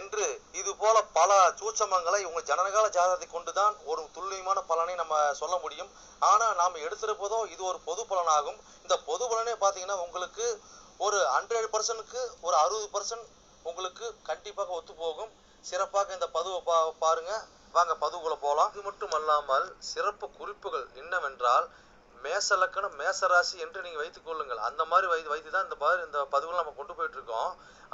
என்று இது போல பல சூட்சமங்களை இவங்க ஜனனகால ஜாதகத்தை கொண்டுதான் ஒரு துல்லியமான பலனை நம்ம சொல்ல முடியும். ஆனா நாம் எடுத்திருப்பதோ இது ஒரு பொது பலனாகும். இந்த பொது பலனே பார்த்தீங்கன்னா உங்களுக்கு ஒரு ஹண்ட்ரட் பர்சன்ட்க்கு ஒரு அறுபது பர்சன்ட் உங்களுக்கு கண்டிப்பாக ஒத்து போகும் சிறப்பாக இந்த பதுவை பா பாருங்க. வாங்க பதுவுக்குள்ள போகலாம் இது மட்டும் அல்லாமல் சிறப்பு குறிப்புகள் என்னவென்றால் மேச லக்கணம் மேச ராசி என்று நீங்கள் வைத்துக் கொள்ளுங்கள். அந்த மாதிரி வை வைத்து தான் இந்த மாதிரி இந்த பதுவில் நம்ம கொண்டு போயிட்டு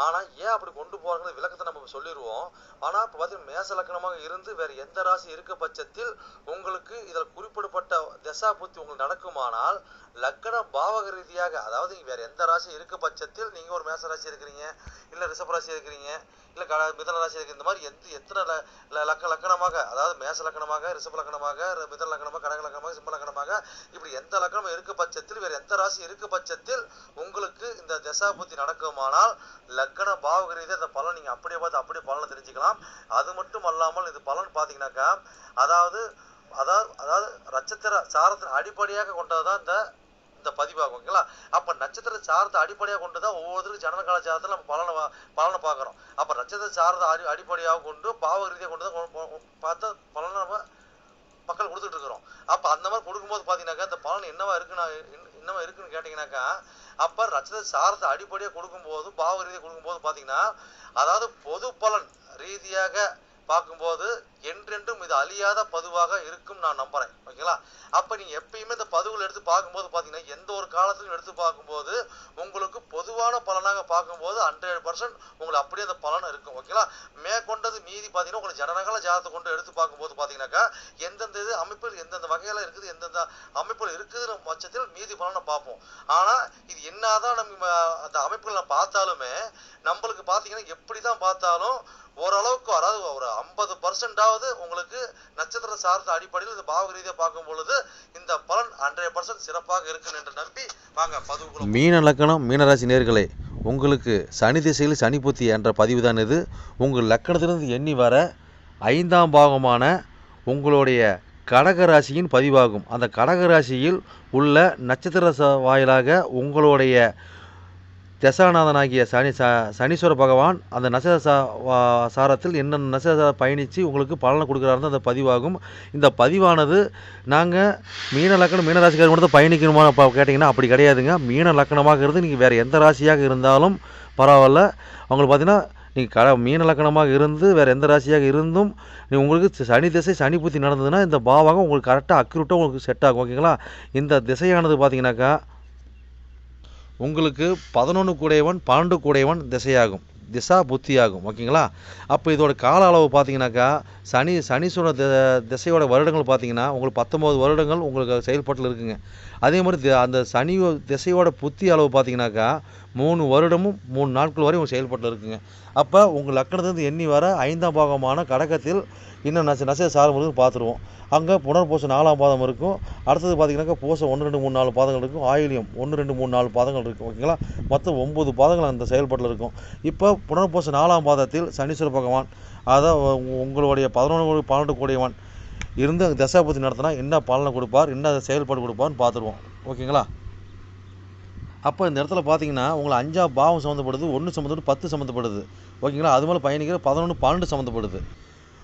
ஆனால் ஆனா ஏன் அப்படி கொண்டு போறாங்க விளக்கத்தை நம்ம சொல்லிடுவோம் ஆனா இப்போ பார்த்தீங்கன்னா மேச லக்கணமாக இருந்து வேற எந்த ராசி இருக்க பட்சத்தில் உங்களுக்கு இதில் குறிப்பிடப்பட்ட தசா புத்தி உங்களுக்கு நடக்குமானால் லக்கண பாவக ரீதியாக அதாவது வேறு வேற எந்த ராசி இருக்க பட்சத்தில் நீங்க ஒரு மேச ராசி இருக்கிறீங்க இல்ல ரிஷப ராசி இருக்கிறீங்க இல்ல க மிதன ராசி இருக்கு இந்த மாதிரி எந்த எத்தனை ல- லக்க லக்கணமாக அதாவது மேச லக்கணமாக ரிஷப லக்கணமாக மிதன லக்கணமாக கடக லக்கணமாக சிம்ம லக்கணமாக இப்படி எந்த லக்கணம் இருக்க பட்சத்தில் வேற எந்த ராசி இருக்க பட்சத்தில் உங்களுக்கு இந்த தசா புத்தி நடக்குமானால் லக் லக்கண பாவக ரீதியாக இந்த பலன் நீங்கள் அப்படியே பார்த்து அப்படியே பலனை தெரிஞ்சுக்கலாம். அது மட்டும் அல்லாமல் இது பலன் பார்த்தீங்கன்னாக்கா அதாவது அதாவது அதாவது நட்சத்திர சாரத்தின் அடிப்படையாக கொண்டதுதான் இந்த இந்த பதிவாகும் ஓகேங்களா? அப்போ நட்சத்திர சாரத்தை அடிப்படையாக கொண்டு தான் ஒவ்வொருத்தருக்கும் ஜனனகால சாரத்தில் நம்ம பலனை பலனை பார்க்குறோம். அப்போ நட்சத்திர சாரத்தை அடி அடிப்படையாக கொண்டு பாவ ரீதியாக கொண்டு தான் பார்த்து பார்த்தா பலனை நம்ம மக்கள் கொடுத்துட்டு இருக்கிறோம். அப்போ அந்த மாதிரி கொடுக்கும்போது பார்த்தீங்கன்னாக்கா இந்த பலன் என்னவா இருக்குன்னா என்னவா இருக்குன்னு கேட்டிங்கனாக்கா அப்ப நட்சத்திர சாரத்தை அடிப்படையாக கொடுக்கும்போது பாவ ரீதியாக கொடுக்கும்போது பாத்தீங்கன்னா அதாவது பொது பலன் ரீதியாக பார்க்கும்போது என்றென்றும் இது அழியாத பதுவாக இருக்கும் நான் நம்புறேன். ஓகேங்களா? அப்ப நீங்க எப்பயுமே இந்த பதுவுகள் எடுத்து பார்க்கும்போது பாத்தீங்கன்னா எந்த ஒரு காலத்திலும் எடுத்து பார்க்கும்போது உங்களுக்கு பொதுவான பலனாக பார்க்கும்போது ஹண்ட்ரட் பர்சன்ட் உங்களுக்கு அப்படியே அந்த பலன் இருக்கும். ஓகேங்களா? மேற்கொண்டது மீதி பாத்தீங்கன்னா உங்களுக்கு ஜனநகல ஜாதத்தை கொண்டு எடுத்து பார்க்கும்போது பாத்தீங்கன்னாக்கா எந்தெந்த இது அமைப்பில் எந்தெந்த வகையில இருக்குது எந்தெந்த அமைப்பில் இருக்குதுன்ற பட்சத்தில் மீதி பலனை பார்ப்போம். ஆனா இது என்னதான் நம்ம அந்த அமைப்புகளை பார்த்தாலுமே நம்மளுக்கு பாத்தீங்கன்னா எப்படிதான் பார்த்தாலும் ஓரளவுக்கு அதாவது ஒரு ஐம்பது பர்சன்டாவது உங்களுக்கு நட்சத்திர சார்ந்த அடிப்படையில் இந்த பாவக ரீதியாக பார்க்கும் பொழுது இந்த பலன் ஹண்ட்ரட் பர்சன்ட் சிறப்பாக இருக்கும் என்று நம்பி வாங்க பதிவுக்குள்ள மீன லக்கணம் மீனராசி நேர்களே உங்களுக்கு சனி திசையில் சனி புத்தி என்ற பதிவு தான் இது. உங்கள் லக்கணத்திலிருந்து எண்ணி வர ஐந்தாம் பாகமான உங்களுடைய கடக ராசியின் பதிவாகும். அந்த கடக ராசியில் உள்ள நட்சத்திர வாயிலாக உங்களுடைய தசாநாதனாகிய சனி ச சனீஸ்வர பகவான் அந்த நட்சத்திர வா- சாரத்தில் என்னென்ன நட்சத்திர பயணித்து உங்களுக்கு பலனை கொடுக்குறாருன்னு அந்த பதிவாகும். இந்த பதிவானது நாங்கள் மீன லக்கணம் மீன ராசிக்காரங்க மட்டும் பயணிக்கணுமா கேட்டிங்கன்னா அப்படி கிடையாதுங்க. மீன லக்கணமாக இருந்து நீங்கள் வேறு எந்த ராசியாக இருந்தாலும் பரவாயில்ல. அவங்களுக்கு பார்த்தீங்கன்னா நீங்கள் க மீன லக்கணமாக இருந்து வேறு எந்த ராசியாக இருந்தும் நீ உங்களுக்கு சனி திசை சனி புத்தி நடந்ததுன்னா இந்த பாவகம் உங்களுக்கு கரெக்டாக அக்யூரட்டாக உங்களுக்கு செட் ஆகும். ஓகேங்களா? இந்த திசையானது பார்த்தீங்கன்னாக்கா உங்களுக்கு பதினொன்று கூடையவன் பன்னெண்டு கூடையவன் திசையாகும். திசா புத்தியாகும். ஓகேங்களா? அப்போ இதோட கால அளவு பார்த்தீங்கன்னாக்கா சனி சனீஸ்வர தி திசையோட வருடங்கள் பார்த்தீங்கன்னா உங்களுக்கு பத்தொம்போது வருடங்கள் உங்களுக்கு செயல்பாட்டில் இருக்குங்க. அதே மாதிரி தி- அந்த சனி திசையோட புத்தி அளவு பார்த்தீங்கன்னாக்கா மூணு வருடமும் மூணு நாட்கள் வரை உங்கள் செயல்பட்டு இருக்குங்க. அப்போ உங்கள் லக்கணத்துலேருந்து எண்ணி வர ஐந்தாம் பாகமான கடகத்தில் இன்னும் நச நசை சாரம் பார்த்துருவோம். அங்கே புனர்பூச நாலாம் பாதம் இருக்கும். அடுத்தது பார்த்தீங்கன்னாக்கா பூசம் ஒன்று ரெண்டு மூணு நாலு பாதங்கள் இருக்கும். ஆயிலியம் ஒன்று ரெண்டு மூணு நாலு பாதங்கள் இருக்கும் ஓகேங்களா? மொத்தம் ஒம்பது பாதங்கள் அந்த செயல்பாட்டில் இருக்கும். இப்போ புனர்பூச நாலாம் பாதத்தில் சனீஸ்வர பகவான் அதான் உங்களுடைய பதினொன்று பன்னெண்டு கூடியவன் இருந்து தசாபதி நடத்தினா என்ன பலனை கொடுப்பார் என்ன செயல்பாடு கொடுப்பார்னு பார்த்துருவோம். ஓகேங்களா? அப்போ இந்த இடத்துல பார்த்தீங்கன்னா உங்களை அஞ்சா பாவம் சம்மந்தப்படுது ஒன்று சம்மந்தப்பட்டு பத்து சம்மந்தப்படுது. ஓகேங்களா? அது மேலே பயணிக்கிற பதினொன்று பன்னெண்டு சம்மந்தப்படுது.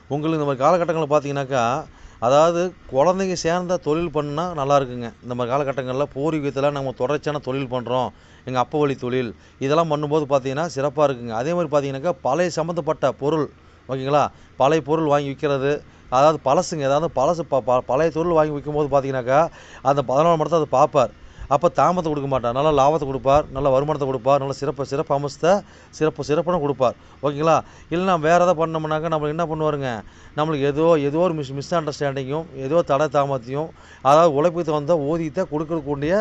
உங்களுக்கு இந்த மாதிரி காலகட்டங்களில் பார்த்தீங்கன்னாக்கா அதாவது குழந்தைங்க சேர்ந்த தொழில் பண்ணால் நல்லா இருக்குங்க. இந்த மாதிரி காலகட்டங்களில் பூர்வீகத்தில் நம்ம தொடர்ச்சியான தொழில் பண்ணுறோம் எங்கள் அப்பா வழி தொழில் இதெல்லாம் பண்ணும்போது பார்த்தீங்கன்னா சிறப்பாக இருக்குங்க. அதே மாதிரி பார்த்தீங்கன்னாக்கா பழைய சம்மந்தப்பட்ட பொருள் ஓகேங்களா? பழைய பொருள் வாங்கி விற்கிறது அதாவது பழசுங்க. ஏதாவது பழசு ப ப- பழைய பொருள் வாங்கி விற்கும்போது பார்த்தீங்கன்னாக்கா அந்த பதினோரு மடத்தை அதை பார்ப்பார் அப்போ தாமதத்தை கொடுக்க மாட்டார். நல்ல லாபத்தை கொடுப்பார் நல்ல வருமானத்தை கொடுப்பார் நல்ல சிறப்பு சிறப்பு அம்சத்தை சிறப்பு சிறப்பான கொடுப்பார். ஓகேங்களா? இல்லைனா வேறு எதாவது பண்ணோம்னாக்கா நம்மளுக்கு என்ன பண்ணுவாருங்க? நம்மளுக்கு ஏதோ ஏதோ ஒரு மிஸ் மிஸ் அண்டர்ஸ்டாண்டிங்கும் ஏதோ தடை தாமத்தையும் அதாவது உழைப்புக்கு வந்தால் ஊதியத்தை கொடுக்கக்கூடிய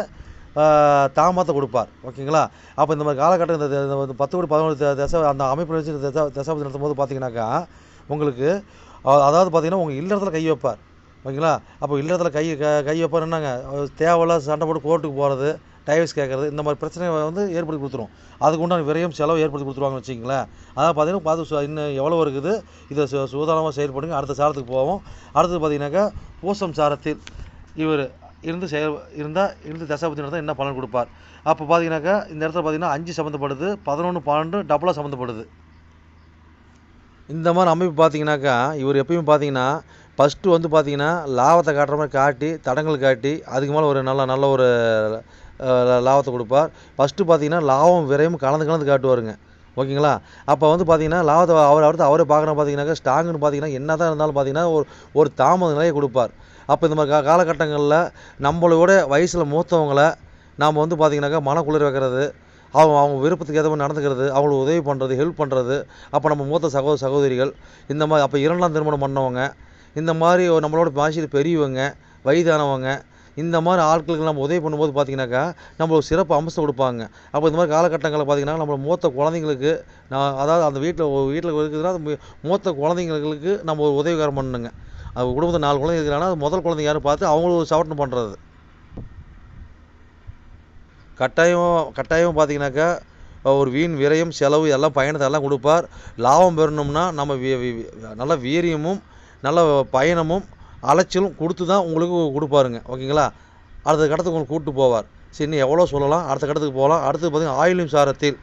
தாமத்தை கொடுப்பார். ஓகேங்களா? அப்போ இந்த மாதிரி காலகட்டம் இந்த பத்து கோடி பதினொன்று த- தசை அந்த அமைப்பு வச்சு தசா தசாபதி நடத்தும் போது பார்த்தீங்கன்னாக்கா உங்களுக்கு அதாவது பார்த்தீங்கன்னா உங்கள் இல்லறத்துல கை வைப்பார். ஓகேங்களா? அப்போ இல்லறத்துல கை க கை வைப்பார் என்னங்க தேவையில்லாத சண்டை போட்டு கோர்ட்டுக்கு போகிறது டைவர்ஸ் கேட்குறது இந்த மாதிரி பிரச்சனை வந்து ஏற்படுத்தி கொடுத்துரும். அதுக்கு உண்டான விரையும் செலவு ஏற்படுத்தி கொடுத்துருவாங்கன்னு வச்சிங்களேன் அதாவது பார்த்தீங்கன்னா பார்த்து இன்னும் எவ்வளோ இருக்குது? இதை சு சூதானமாக செயல்படுங்க. அடுத்த சாரத்துக்கு போவோம். அடுத்தது பார்த்தீங்கன்னாக்கா பூசம் சாரத்தில் இவர் இருந்து செயல் இருந்தால் இருந்து தசாபதி நடந்தால் என்ன பலன் கொடுப்பார்? அப்போ பார்த்தீங்கன்னாக்கா இந்த இடத்துல பார்த்தீங்கன்னா அஞ்சு சம்மந்தப்படுது பதினொன்று பன்னெண்டு டபுளாக சம்மந்தப்படுது இந்த மாதிரி அமைப்பு பார்த்தீங்கன்னாக்கா இவர் எப்பயும் பார்த்தீங்கன்னா ஃபஸ்ட்டு வந்து பார்த்தீங்கன்னா லாபத்தை காட்டுற மாதிரி காட்டி தடங்கள் காட்டி அதுக்கு மேலே ஒரு நல்ல நல்ல ஒரு லாபத்தை கொடுப்பார். ஃபஸ்ட்டு பார்த்தீங்கன்னா லாபம் விரையும் கலந்து கலந்து காட்டுவாருங்க. ஓகேங்களா? அப்போ வந்து பார்த்தீங்கன்னா லாபத்தை அவர் அடுத்து அவரே பார்க்குறோம் பார்த்தீங்கன்னாக்கா ஸ்டாங்குன்னு பார்த்தீங்கன்னா என்ன தான் இருந்தாலும் பார்த்தீங்கன்னா ஒரு ஒரு தாமத நிலையை கொடுப்பார். அப்போ இந்த மாதிரி கா காலகட்டங்களில் நம்மளோட வயசில் மூத்தவங்களை நாம் வந்து பார்த்தீங்கன்னாக்கா மனக்குளிர் வைக்கிறது அவங்க அவங்க விருப்பத்துக்கு ஏதோ நடந்துக்கிறது அவங்களுக்கு உதவி பண்ணுறது ஹெல்ப் பண்ணுறது அப்போ நம்ம மூத்த சகோதர சகோதரிகள் இந்த மாதிரி அப்போ இரண்டாம் திருமணம் பண்ணவங்க இந்த மாதிரி நம்மளோட பாஷையில் பெரியவங்க வயதானவங்க இந்த மாதிரி ஆட்களுக்கு நம்ம உதவி பண்ணும்போது பார்த்தீங்கன்னாக்கா நம்மளுக்கு சிறப்பு அம்சம் கொடுப்பாங்க. அப்போ இந்த மாதிரி காலகட்டங்களில் பார்த்தீங்கன்னா நம்ம மூத்த குழந்தைங்களுக்கு நான் அதாவது அந்த வீட்டில் வீட்டில் இருக்குதுன்னா மூத்த குழந்தைங்களுக்கு நம்ம ஒரு உதவிகாரம் பண்ணணுங்க. அது குடும்பத்தில் நாலு குழந்தை இருக்கிறாங்கன்னா அது முதல் குழந்தைங்க யாரும் பார்த்து அவங்களும் ஒரு சவட்டனை பண்ணுறது கட்டாயம் கட்டாயம் பார்த்தீங்கன்னாக்கா ஒரு வீண் விரயம் செலவு எல்லாம் பயணத்தை எல்லாம் கொடுப்பார். லாபம் பெறணும்னா நம்ம வி- நல்ல வீரியமும் நல்ல பயணமும் அலைச்சலும் கொடுத்து தான் உங்களுக்கு கொடுப்பாருங்க. ஓகேங்களா? அடுத்த கட்டத்துக்கு உங்களுக்கு கூப்பிட்டு போவார். சரி இன்னும் எவ்வளோ சொல்லலாம்? அடுத்த கட்டத்துக்கு போகலாம். அடுத்து பார்த்தீங்கன்னா ஆயிலும் சாரத்தில்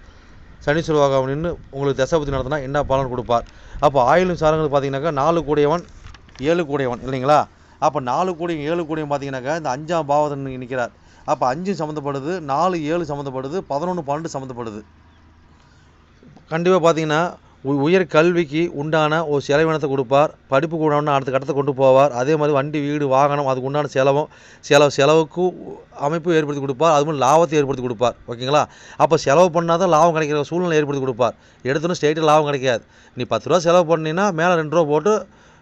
சனி பகவான் நின்று உங்களுக்கு தசபதி நடத்தினா என்ன பலன் கொடுப்பார்? அப்போ ஆயுளும் சாரங்கள் பார்த்தீங்கன்னாக்கா நாலு கூடியவன் ஏழு கூடியவன் இல்லைங்களா? அப்போ நாலு கூடிய ஏழு கூடியவன் பார்த்தீங்கன்னாக்கா இந்த அஞ்சாம் பாவதன் நிற்கிறார். அப்போ அஞ்சு சம்மந்தப்படுது நாலு ஏழு சம்மந்தப்படுது பதினொன்று பன்னெண்டு சம்மந்தப்படுது. கண்டிப்பாக பார்த்தீங்கன்னா உயர் கல்விக்கு உண்டான ஒரு செலவினத்தை கொடுப்பார். படிப்புக்கு உண்டான அடுத்த கட்டத்தை கொண்டு போவார். அதே மாதிரி வண்டி வீடு வாகனம் அதுக்கு உண்டான செலவும் செலவு செலவுக்கு அமைப்பு ஏற்படுத்தி கொடுப்பார். அது மாதிரி லாபத்தை ஏற்படுத்தி கொடுப்பார். ஓகேங்களா? அப்போ செலவு பண்ணால் தான் லாபம் கிடைக்கிற சூழ்நிலை ஏற்படுத்தி கொடுப்பார். எடுத்தோன்னே ஸ்டேட்டில் லாபம் கிடைக்காது. நீ பத்து ரூபா செலவு பண்ணினா மேலே ரெண்டு ரூபா போட்டு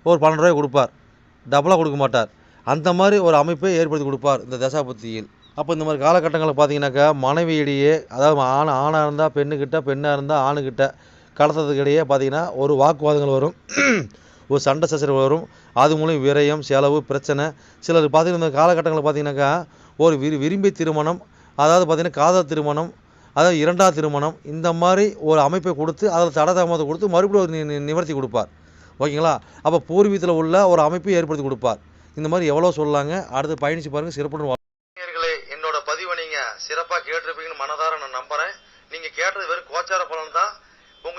ஒரு பன்னெண்டு ரூபாய் கொடுப்பார். டபுளாக கொடுக்க மாட்டார். அந்த மாதிரி ஒரு அமைப்பை ஏற்படுத்தி கொடுப்பார் இந்த தசாபத்தியில். அப்போ இந்த மாதிரி காலகட்டங்களில் பார்த்தீங்கன்னாக்கா மனைவியிடையே அதாவது ஆண் ஆணாக இருந்தால் பெண்ணுக்கிட்ட பெண்ணாக இருந்தால் ஆணுக்கிட்ட கலந்ததுக்கிடையே இடையே பார்த்தீங்கன்னா ஒரு வாக்குவாதங்கள் வரும். ஒரு சண்டை சச்சரவு வரும். அது மூலம் விரயம் செலவு பிரச்சனை. சிலர் பார்த்தீங்கன்னா இந்த காலகட்டங்களில் பார்த்தீங்கன்னாக்கா ஒரு விரு விரும்பிய திருமணம் அதாவது பார்த்தீங்கன்னா காதல் திருமணம் அதாவது இரண்டாவது திருமணம் இந்த மாதிரி ஒரு அமைப்பை கொடுத்து அதில் தடை கொடுத்து மறுபடியும் ஒரு நி- நிவர்த்தி கொடுப்பார். ஓகேங்களா? அப்போ பூர்வீகத்தில் உள்ள ஒரு அமைப்பை ஏற்படுத்தி கொடுப்பார். இந்த மாதிரி எவ்வளோ சொல்லலாங்க அடுத்து பயணிச்சு பாருங்கள் சிறப்புடன் நேயர்களே என்னோட பதிவை நீங்க சிறப்பா கேட்டிருப்பீங்கன்னு மனதார நான் நம்புறேன் நீங்க கேட்டது வெறும் கோச்சார பலன் தான் உங்க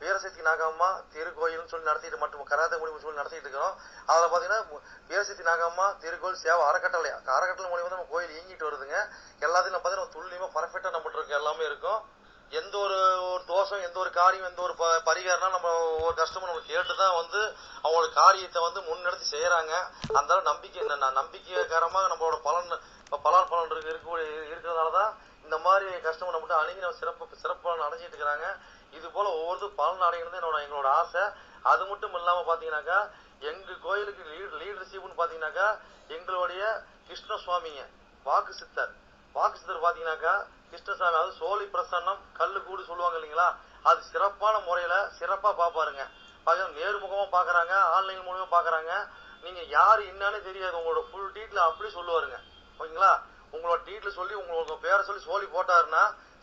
வீரசக்தி நாகம்மா திருக்கோயில்னு சொல்லி நடத்திட்டு மட்டும் கராத்தே முடிவு சொல்லி நடத்திட்டு இருக்கிறோம். அதில் பார்த்தீங்கன்னா வீரசக்தி நாகம்மா திருக்கோயில் சேவை அறக்கட்டளை. அறக்கட்டளை மூலியமா தான் நம்ம கோயில் இயங்கிட்டு வருதுங்க. எல்லாத்தையும் நம்ம பார்த்தீங்கன்னா துல்லியமாக பர்ஃபெக்டாக நம்மகிட்ட இருக்கு எல்லாமே இருக்கும். எந்த ஒரு ஒரு தோஷம் எந்த ஒரு காரியம் எந்த ஒரு ப- பரிகாரம்னா நம்ம ஒரு கஷ்டமும் நம்ம கேட்டு தான் வந்து அவங்களோட காரியத்தை வந்து முன்னெடுத்து செய்யறாங்க அந்த நம்பிக்கை ந- நம்மளோட பலன் இப்போ பலன் இருக்கு இருக்க இருக்கிறதுனால தான் இந்த மாதிரி கஷ்டம் நம்மகிட்ட அணுகி நம்ம சிறப்பு சிறப்பு அடைஞ்சிட்டு இருக்கிறாங்க. இது போல ஒவ்வொருத்தரும் பலன் அடைகிறது என்னோட எங்களோட ஆசை. அது மட்டும் இல்லாம பாத்தீங்கன்னாக்கா எங்க கோயிலுக்கு லீட் லீடர்ஷிப்னு பாத்தீங்கன்னாக்கா எங்களுடைய கிருஷ்ண சுவாமிங்க வாக்கு சித்தர். வாக்கு சித்தர் பாத்தீங்கன்னாக்கா கிருஷ்ணசாமி அது சோழி பிரசன்னம் கல்லு கூடு சொல்லுவாங்க இல்லைங்களா? அது சிறப்பான முறையில சிறப்பா பாப்பாருங்க. பாத்தீங்கன்னா நேர்முகமா பாக்குறாங்க ஆன்லைன் மூலியமா பாக்குறாங்க. நீங்க யாரு என்னன்னு தெரியாது. உங்களோட ஃபுல் டீட்டில் அப்படி சொல்லுவாருங்க. ஓகேங்களா? உங்களோட டீட்டில் சொல்லி உங்களுக்கு பேரை சொல்லி சோழி போட்டாருன்னா